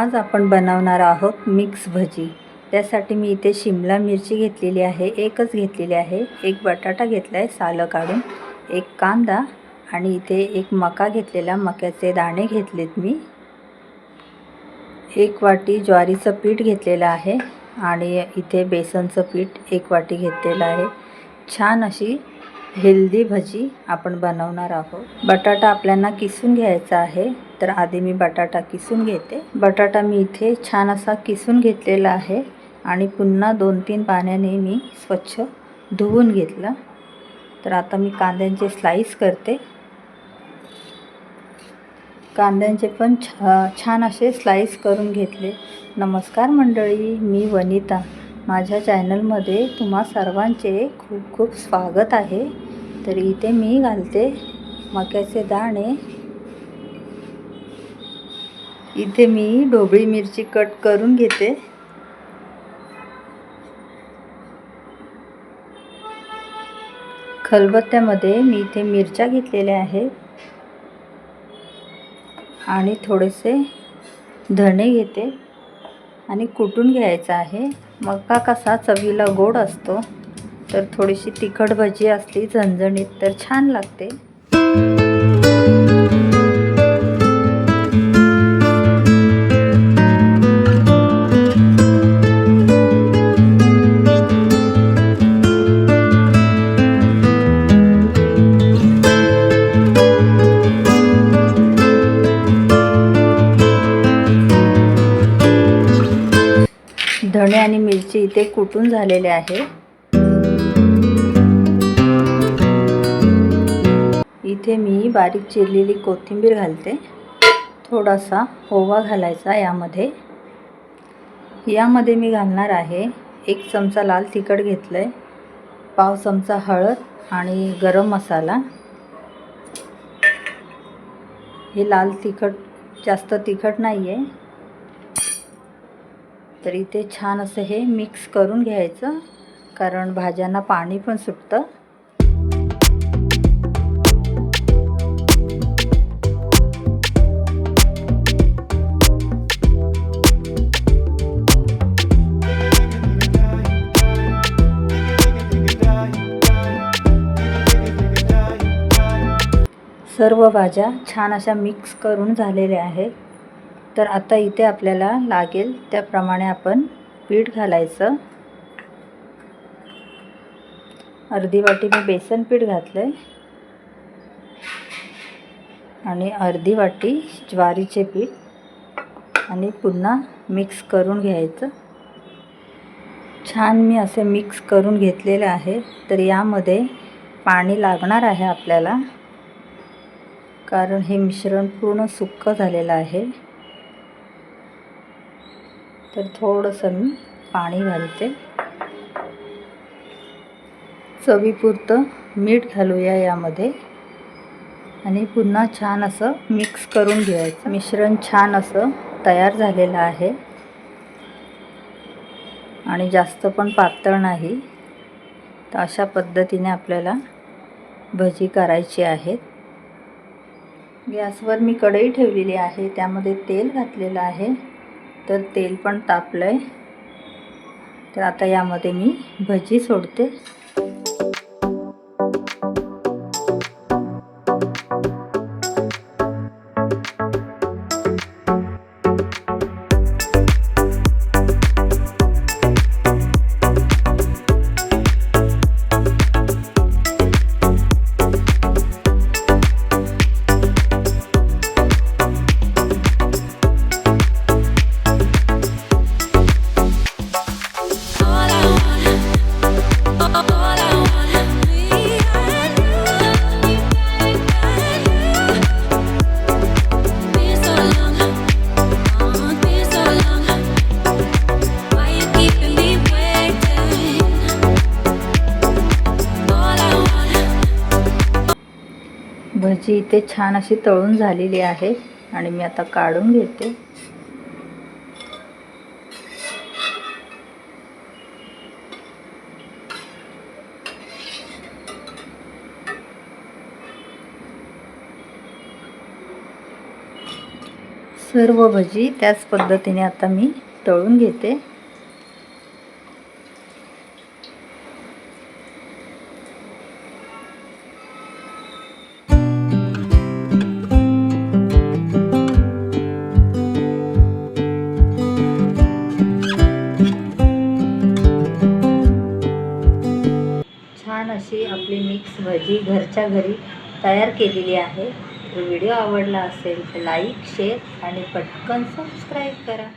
आज आपण बनवणार आहोत मिक्स भजी. त्यासाठी मी इथे शिमला मिरची घेतलेली आहे एकच घेतलेली आहे. एक बटाटा घेतला आहे सालं काढून एक कांदा आणि इथे एक मका घेतलेला. मक्याचे दाणे घेतलेत मी. एक वाटी ज्वारीचं पीठ घेतलेलं आहे आणि इथे बेसनचं पीठ एक वाटी घेतलेलं आहे. छान अशी हेल्दी भजी आपण बनवणार आहोत. बटाटा आपल्याला किसून घ्यायचा आहे तर आधी मी बटाटा किसून घेते. बटाटा मी इथे छान असा किसून घेतलेला आहे आणि पुन्हा दोन तीन पाण्याने मी स्वच्छ धुवून घेतलं. तर आता मी कांद्यांचे स्लाईस करते. कांद्यांचे पण छा छान असे स्लाईस करून घेतले. नमस्कार मंडळी मी वनिता. माझ्या चॅनलमध्ये तुम्हा सर्वांचे खूप खूप स्वागत आहे. तर इथे मी घालते मक्याचे दाणे. इथे मी ढोबळी मिरची कट करून घेते. खलबत्त्यामध्ये मी इथे मिरच्या घेतलेल्या आहेत. आणि थोडेसे धणे घेते. आणि कुटून घ्यायचं आहे. मका कसा चवीला गोड असतो. तर थोडीशी तिखट भजी असली झणझणीत तर छान लागते. मिरची इथे कुटून झालेले आहे? इथे मी बारीक चिरलेली कोथिंबीर घालते. थोडासा ओवा घालायचा यामध्ये. यामध्ये मी घालणार आहे एक चमचा लाल तिखट घेतलं आहे पाव चमचा हळद आणि गरम मसाला. हे लाल तिखट जास्त तिखट नाही आहे तर इथे छान असं हे मिक्स करून घ्यायचं कारण भाज्यांना पाणी पण सुटतं. सर्व भाज्या छान अशा मिक्स करून झालेल्या आहेत. तर आता इथे आपल्याला लागेल त्याप्रमाणे आपण पीठ घालायचं. अर्धी वाटी मी बेसन पीठ घातलं आहे आणि अर्धी वाटी ज्वारीचे पीठ. आणि पुन्हा मिक्स करून घ्यायचं. छान मी असे मिक्स करून घेतलेले आहे. तर यामध्ये पाणी लागणार आहे आपल्याला. कारण हे मिश्रण पूर्ण सुक्क झालेलं आहे. तर थोडंसं मी पाणी घालते. चवीपुरतं मीठ घालूया यामध्ये. आणि पुन्हा छान असं मिक्स करून घ्यायचं. मिश्रण छान असं तयार झालेलं आहे. आणि जास्त पण पातळ नाही. तर अशा पद्धतीने आपल्याला भजी करायची आहेत. गॅसवर मी कढई ठेवलेली आहे. त्यामध्ये तेल घातलेलं आहे. तर तेल पण तापलं आहे तर आता यामध्ये मी भजी सोडते. भाजी इथे छान अशी तळून झालेली आहे आणि मी आता काढून घेते. सर्व भजी त्याच पद्धतीने आता मी तळून घेते. घरच्या घरी तयार केलेली आहे. व्हिडिओ आवडला असेल तर लाईक शेअर आणि पटकन सबस्क्राईब करा.